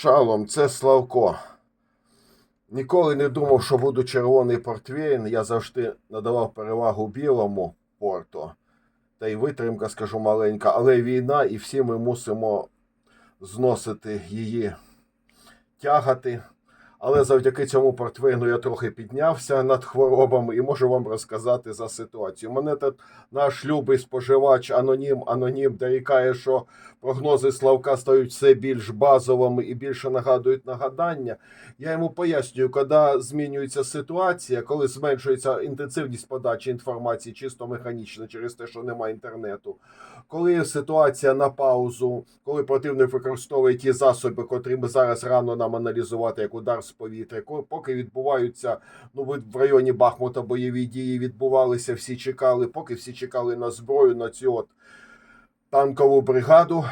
Шалом, це Славко. Ніколи не думав, що буду червоний портвейн. Я завжди надавав перевагу білому порту. Та й витримка, скажу, маленька, але війна, і всі ми мусимо зносити її, тягати. Але завдяки цьому портвейну я трохи піднявся над хворобами і можу вам розказати за ситуацію. Мене тут наш любий споживач анонім анонім дорікає, що прогнози Славка стають все більш базовими і більше нагадують нагадання. Я йому пояснюю, коли змінюється ситуація, коли зменшується інтенсивність подачі інформації чисто механічно через те, що немає інтернету. Коли ситуація на паузу, коли противник використовує ті засоби, котрі ми зараз рано нам аналізувати, як удар з повітря, ко- поки відбуваються ну ви в районі Бахмута бойові дії відбувалися, всі чекали, поки всі чекали на зброю, на цю от танкову бригаду.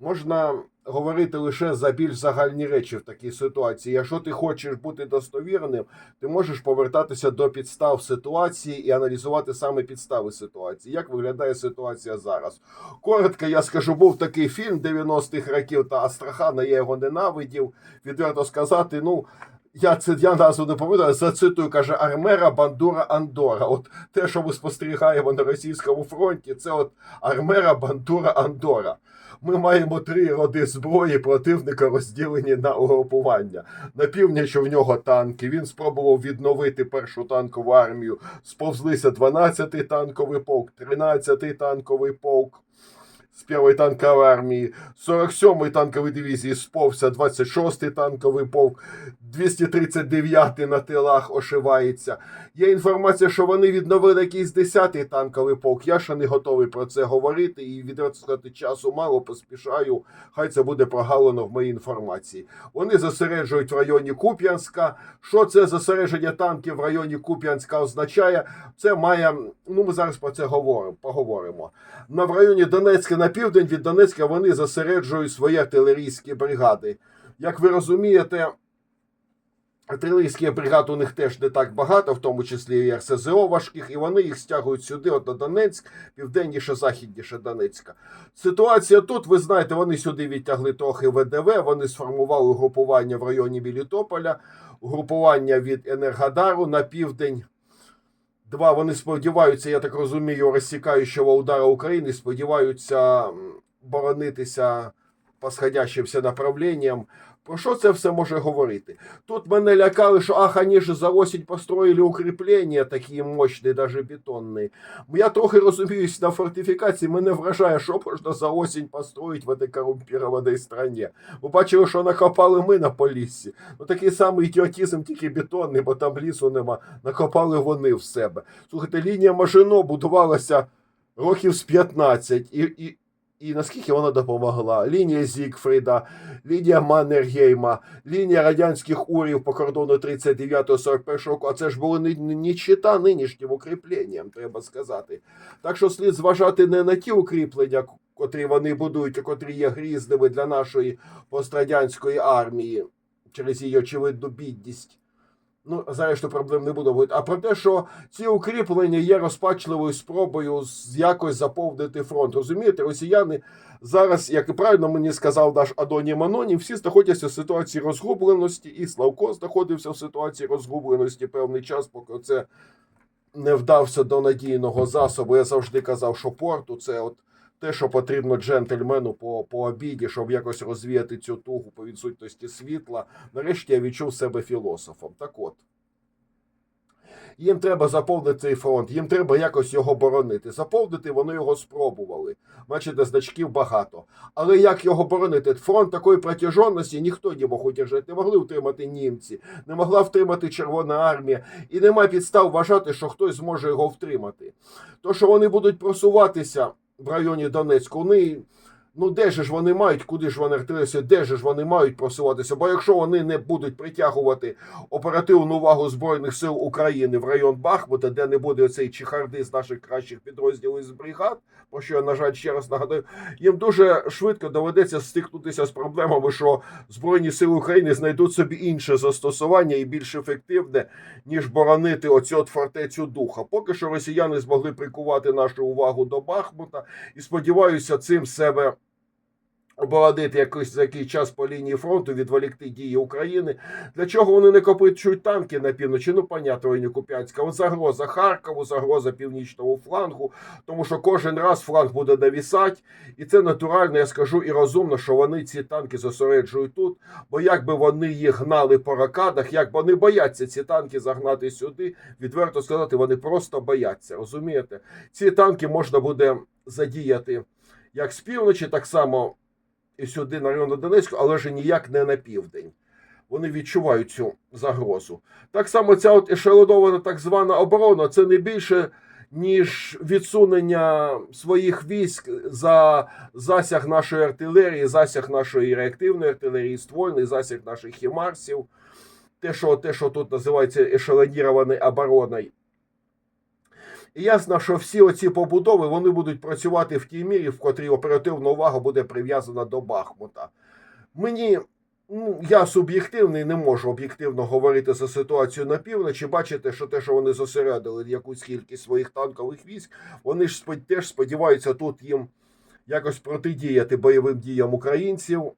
Можна говорити лише за більш загальні речі в такій ситуації. Якщо ти хочеш бути достовірним, ти можеш повертатися до підстав ситуації і аналізувати саме підстави ситуації. Як виглядає ситуація зараз? Коротко, я скажу, був такий фільм 90-х років та Астрахана, я його ненавидів. Відверто сказати, ну. Я це я назву не пам'ятаю, зацитую, каже Армера Бандура Андора. От те, що ми спостерігаємо на російському фронті, це от Армера Бандура Андора. Ми маємо три роди зброї противника розділені на угрупування. На північ в нього танки. Він спробував відновити першу танкову армію. Сповзлися 12-й танковий полк, 13-й танковий полк з першої танкової армії, 47-ї танкової дивізії сповся 26-й танковий полк, 239-й на тилах ошивається. Є інформація, що вони відновили якийсь 10-й танковий полк. Я ще не готовий про це говорити і відверто сказати, часу мало поспішаю. Хай це буде прогалено в моїй інформації. Вони зосереджують в районі Куп'янська. Що це зосередження танків в районі Куп'янська означає? Це має. Ну, ми зараз про це говоримо. Поговоримо. На в районі Донецька на південь від Донецька вони зосереджують свої артилерійські бригади. Як ви розумієте, артилерійських бригад у них теж не так багато, в тому числі і РСЗО важких, і вони їх стягують сюди, от на Донецьк, південніше, західніше Донецька. Ситуація тут, ви знаєте, вони сюди відтягли трохи ВДВ, вони сформували групування в районі Мілітополя, групування від Енергодару на південь. Два, вони сподіваються, я так розумію, розсікаючого удара України, сподіваються боронитися по сходящимся направленням. Про що це все може говорити? Тут мене лякали, що ах, они же за осінь построїли укріплення такі мощні, даже бетонні. Я трохи розуміюсь на фортифікації, мене вражає, що можна за осінь построїти в этой корумпірованій стране. Ви бачили, що накопали ми на Поліссі. Ну такий самий ідіотизм, тільки бетонний, бо там лісу нема. Накопали вони в себе. Слухайте, лінія Мажино будувалася років з 15. І, і, і наскільки вона допомогла? Лінія Зігфріда, лінія Маннергейма, лінія радянських урів по кордону 39-41 року. А це ж були не, не, чита нинішнім укріпленням, треба сказати. Так що слід зважати не на ті укріплення, котрі вони будують, котрі є грізними для нашої пострадянської армії через її очевидну бідність. Ну, зрештою, проблем не буде говорити. А про те, що ці укріплення є розпачливою спробою якось заповнити фронт. Розумієте, росіяни зараз, як і правильно мені сказав наш Адонім Анонім, всі знаходяться в ситуації розгубленості, і Славко знаходився в ситуації розгубленості певний час, поки це не вдався до надійного засобу. Я завжди казав, що порту це от те, що потрібно джентльмену по, по обіді, щоб якось розвіяти цю тугу по відсутності світла. Нарешті я відчув себе філософом. Так от. Їм треба заповнити цей фронт, їм треба якось його боронити. Заповнити вони його спробували. Бачите, значків багато. Але як його боронити? Фронт такої протяженності ніхто не мог удержати. Не могли втримати німці, не могла втримати Червона армія, і немає підстав вважати, що хтось зможе його втримати. То, що вони будуть просуватися в районі Донецьку, вони. Ну, де ж вони мають, куди ж вони артилерія, де ж вони мають просуватися? Бо якщо вони не будуть притягувати оперативну увагу Збройних сил України в район Бахмута, де не буде оцей чехарди з наших кращих підрозділів з бригад, про що я, на жаль, ще раз нагадаю, їм дуже швидко доведеться стикнутися з проблемами, що Збройні сили України знайдуть собі інше застосування і більш ефективне, ніж боронити оцю фортецю духа. Поки що росіяни змогли прикувати нашу увагу до Бахмута і сподіваюся, цим себе оборонити якийсь за який час по лінії фронту, відволікти дії України. Для чого вони не копичують танки на півночі? Ну, понятно, і не Куп'янська. От загроза Харкову, загроза північного флангу, тому що кожен раз фланг буде навісати, і це натурально, я скажу, і розумно, що вони ці танки зосереджують тут. Бо якби вони їх гнали по ракадах, як вони бояться ці танки загнати сюди, відверто сказати, вони просто бояться. Розумієте? Ці танки можна буде задіяти як з півночі, так само і сюди на район Донецьку, але ж ніяк не на південь. Вони відчувають цю загрозу. Так само ця от ешелонована так звана оборона це не більше, ніж відсунення своїх військ за засяг нашої артилерії, засяг нашої реактивної артилерії, ствольний, засяг наших хімарсів. Те, що, те, що тут називається ешелонірованою обороною. І ясно, що всі оці побудови вони будуть працювати в тій мірі, в котрій оперативна увага буде прив'язана до Бахмута. Мені, ну, я суб'єктивний, не можу об'єктивно говорити за ситуацію на півночі. Бачите, що те, що вони зосередили якусь кількість своїх танкових військ, вони ж теж сподіваються тут їм якось протидіяти бойовим діям українців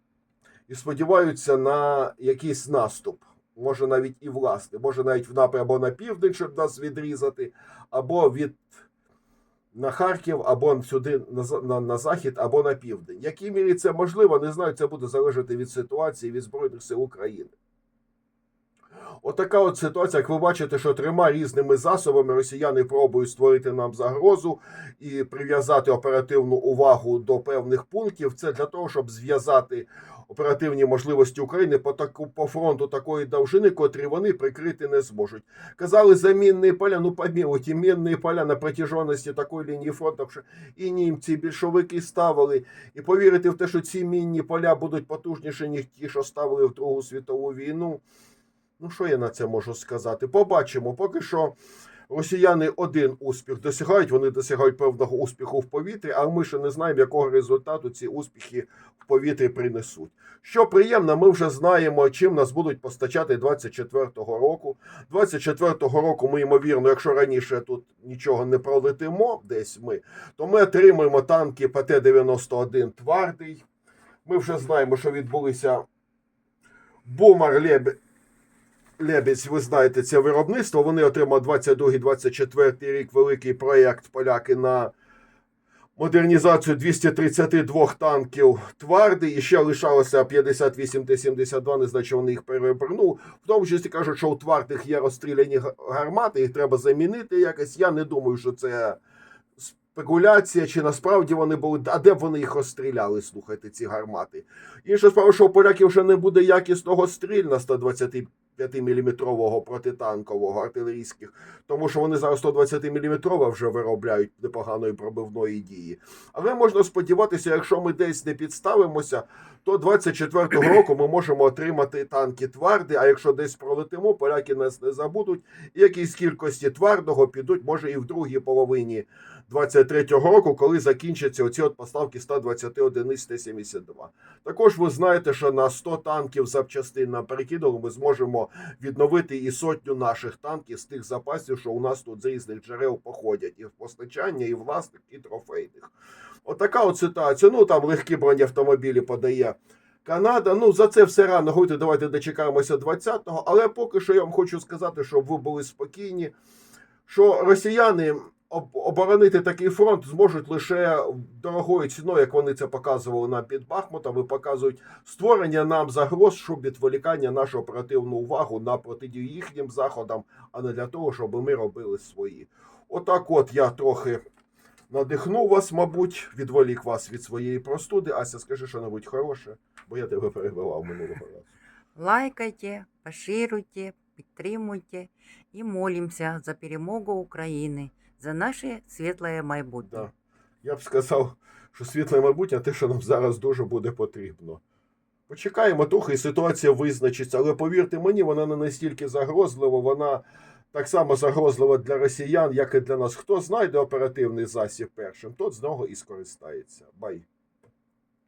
і сподіваються на якийсь наступ. Може навіть і власне, може навіть в напрямку або на південь, щоб нас відрізати, або від на Харків, або сюди на, на, на захід, або на південь. Якій мірі це можливо, не знаю. Це буде залежати від ситуації від Збройних сил України. Отака от ситуація, як ви бачите, що трьома різними засобами росіяни пробують створити нам загрозу і прив'язати оперативну увагу до певних пунктів. Це для того, щоб зв'язати оперативні можливості України по таку по фронту такої довжини, котрі вони прикрити не зможуть. Казали за мінні поля. Ну помілуйте, мінні поля на протяжності такої лінії фронту, що і німці, і більшовики ставили. І повірити в те, що ці мінні поля будуть потужніші, ніж ті, що ставили в Другу світову війну. Ну, що я на це можу сказати? Побачимо. Поки що росіяни один успіх досягають, вони досягають певного успіху в повітрі, а ми ще не знаємо, якого результату ці успіхи в повітрі принесуть. Що приємно, ми вже знаємо, чим нас будуть постачати 24-го року. 24-го року ми, ймовірно, якщо раніше тут нічого не пролетимо, десь ми, то ми отримаємо танки ПТ-91 Твардий. Ми вже знаємо, що відбулися Бумар Лебедь. Лебідь, ви знаєте, це виробництво. Вони отримали 22-24 рік великий проєкт поляки на модернізацію 232 танків Тварди. І ще лишалося 58 Т-72, не знаю, чи вони їх перевернув. В тому числі кажуть, що у Твардих є розстріляні гармати, їх треба замінити якось. Я не думаю, що це спекуляція, чи насправді вони були. А де б вони їх розстріляли, слухайте, ці гармати. Інша справа, що у поляків вже не буде якісного стрільна 125 5-мм протитанкового артилерійських, тому що вони зараз 120-мм вже виробляють непоганої пробивної дії. Але можна сподіватися, якщо ми десь не підставимося, то 24-го року ми можемо отримати танки тварди, а якщо десь пролетимо, поляки нас не забудуть, і якісь кількості твардого підуть, може, і в другій половині 23-го року, коли закінчаться оці от поставки 120 одиниць Т-72. Також ви знаєте, що на 100 танків запчастин на перекидали ми зможемо відновити і сотню наших танків з тих запасів, що у нас тут з різних джерел походять, і в постачання, і власних, і трофейних. Отака от ситуація. Ну там легкі бронеавтомобілі подає. Канада, ну за це все рано говорити, давайте дочекаємося 20-го. Але поки що я вам хочу сказати, щоб ви були спокійні, що росіяни оборонити такий фронт зможуть лише дорогою ціною, як вони це показували нам під Бахмутом, і показують створення нам загроз, щоб відволікання нашу оперативну увагу на протидію їхнім заходам, а не для того, щоб ми робили свої. Отак, от я трохи надихнув вас, мабуть, відволік вас від своєї простуди. Ася, скажи що-небудь хороше, бо я тебе перебивав минулого разу. Лайкайте, поширюйте, підтримуйте і молимося за перемогу України, за наше світле майбутнє. Да. Я б сказав, що світле майбутнє те, що нам зараз дуже буде потрібно. Почекаємо трохи, і ситуація визначиться, але повірте мені, вона не настільки загрозлива, вона так само загрозлива для росіян, як і для нас. Хто знайде оперативний засіб першим, тот з нього і скористається. Бай.